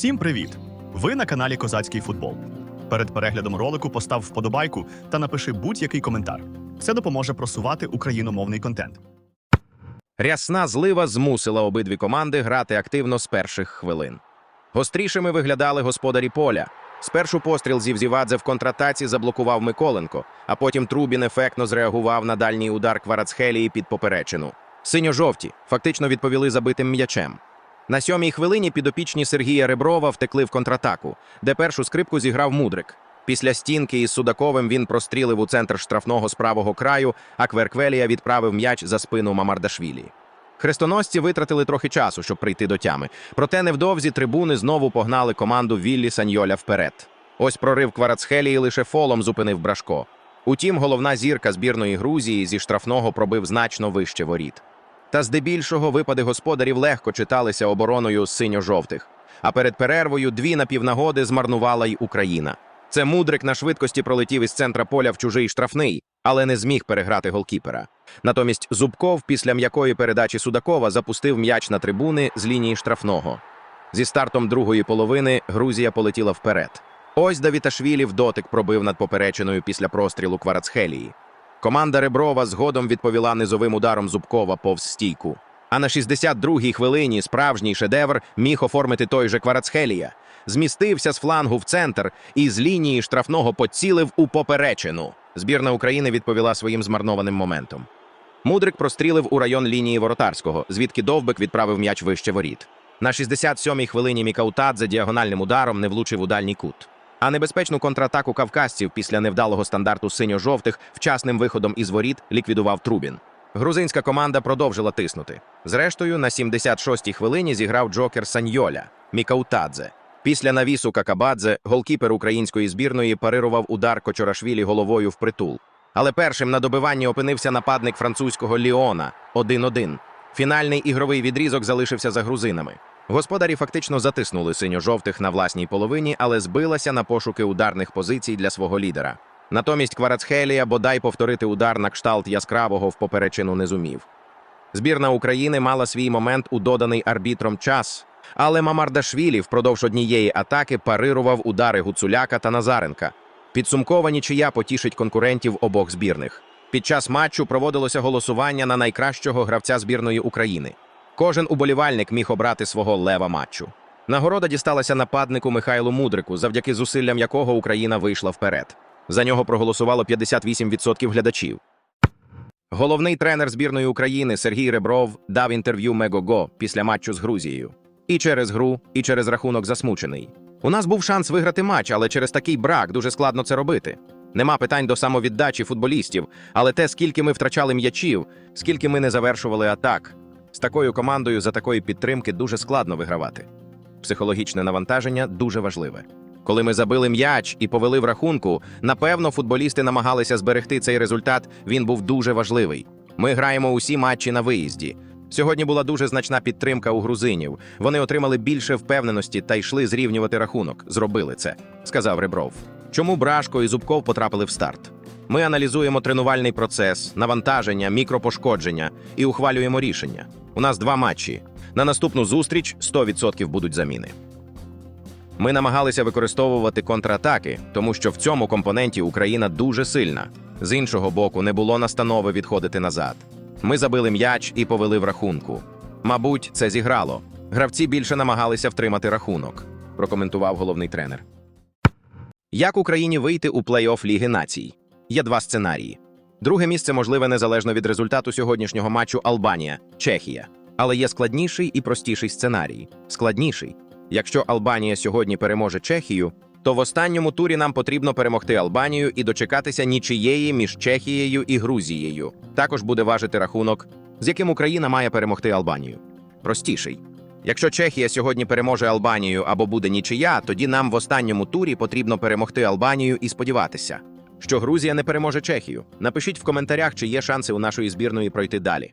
Всім привіт! Ви на каналі Козацький футбол. Перед переглядом ролику постав вподобайку та напиши будь-який коментар. Це допоможе просувати україномовний контент. Рясна злива змусила обидві команди грати активно з перших хвилин. Гострішими виглядали господарі поля. Спершу постріл Зівзівадзе в контратаці заблокував Миколенко, а потім Трубін ефектно зреагував на дальній удар Кварацхелії під поперечину. Синьо-жовті фактично відповіли забитим м'ячем. На сьомій хвилині підопічні Сергія Реброва втекли в контратаку, де першу скрипку зіграв Мудрик. Після стінки із Судаковим він прострілив у центр штрафного з правого краю, а Кверквелія відправив м'яч за спину Мамардашвілі. Хрестоносці витратили трохи часу, щоб прийти до тями. Проте невдовзі трибуни знову погнали команду Віллі Саньоля вперед. Ось прорив Кварацхелії лише фолом зупинив Брашко. Утім, головна зірка збірної Грузії зі штрафного пробив значно вище воріт. Та здебільшого випади господарів легко читалися обороною синьо-жовтих. А перед перервою дві напівнагоди змарнувала й Україна. Це мудрик на швидкості пролетів із центра поля в чужий штрафний, але не зміг переграти голкіпера. Натомість Зубков після м'якої передачі Судакова запустив м'яч на трибуни з лінії штрафного. Зі стартом другої половини Грузія полетіла вперед. Ось Давіташвілі в дотик пробив над поперечиною після прострілу Кварацхелії. Команда Реброва згодом відповіла низовим ударом Зубкова повз стійку. А на 62-й хвилині справжній шедевр міг оформити той же Кварацхелія. Змістився з флангу в центр і з лінії штрафного поцілив у поперечину. Збірна України відповіла своїм змарнованим моментом. Мудрик прострілив у район лінії воротарського, звідки Довбик відправив м'яч вище воріт. На 67-й хвилині Мікаутадзе діагональним ударом не влучив у дальній кут. А небезпечну контратаку кавказців після невдалого стандарту синьо-жовтих вчасним виходом із воріт ліквідував Трубін. Грузинська команда продовжила тиснути. Зрештою, на 76-й хвилині зіграв джокер Саньоля Мікаутадзе. Після навісу Какабадзе голкіпер української збірної парирував удар Кочорашвілі головою в притул. Але першим на добиванні опинився нападник французького Ліона 1-1. Фінальний ігровий відрізок залишився за грузинами. Господарі фактично затиснули синьо-жовтих на власній половині, але збилася на пошуки ударних позицій для свого лідера. Натомість Кварацхелія бодай повторити удар на кшталт яскравого в поперечину не зумів. Збірна України мала свій момент у доданий арбітром час, але Мамардашвілі впродовж однієї атаки парирував удари Гуцуляка та Назаренка. Підсумкова нічия потішить конкурентів обох збірних. Під час матчу проводилося голосування на найкращого гравця збірної України. Кожен уболівальник міг обрати свого лева матчу. Нагорода дісталася нападнику Михайлу Мудрику, завдяки зусиллям якого Україна вийшла вперед. За нього проголосувало 58% глядачів. Головний тренер збірної України Сергій Ребров дав інтерв'ю Мегого після матчу з Грузією. І через гру, і через рахунок засмучений. У нас був шанс виграти матч, але через такий брак дуже складно це робити. Нема питань до самовіддачі футболістів, але те, скільки ми втрачали м'ячів, скільки ми не завершували атак. З такою командою за такої підтримки дуже складно вигравати. Психологічне навантаження дуже важливе. Коли ми забили м'яч і повели в рахунку, напевно, футболісти намагалися зберегти цей результат. Він був дуже важливий. Ми граємо усі матчі на виїзді. Сьогодні була дуже значна підтримка у грузинів. Вони отримали більше впевненості та йшли зрівнювати рахунок. Зробили це, сказав Ребров. Чому Брашко і Зубков потрапили в старт? Ми аналізуємо тренувальний процес, навантаження, мікропошкодження і ухвалюємо рішення. У нас два матчі. На наступну зустріч 100% будуть заміни. Ми намагалися використовувати контратаки, тому що в цьому компоненті Україна дуже сильна. З іншого боку, не було настанови відходити назад. Ми забили м'яч і повели в рахунку. Мабуть, це зіграло. Гравці більше намагалися втримати рахунок, прокоментував головний тренер. Як Україні вийти у плей-офф Ліги націй? Є два сценарії. Друге місце можливе незалежно від результату сьогоднішнього матчу Албанія, Чехія. Але є складніший і простіший сценарій. Складніший. Якщо Албанія сьогодні переможе Чехію, то в останньому турі нам потрібно перемогти Албанію і дочекатися нічиєї між Чехією і Грузією. Також буде важити рахунок, з яким Україна має перемогти Албанію. Простіший. Якщо Чехія сьогодні переможе Албанію або буде нічия, тоді нам в останньому турі потрібно перемогти Албанію і сподіватися, що Грузія не переможе Чехію. Напишіть в коментарях, чи є шанси у нашої збірної пройти далі.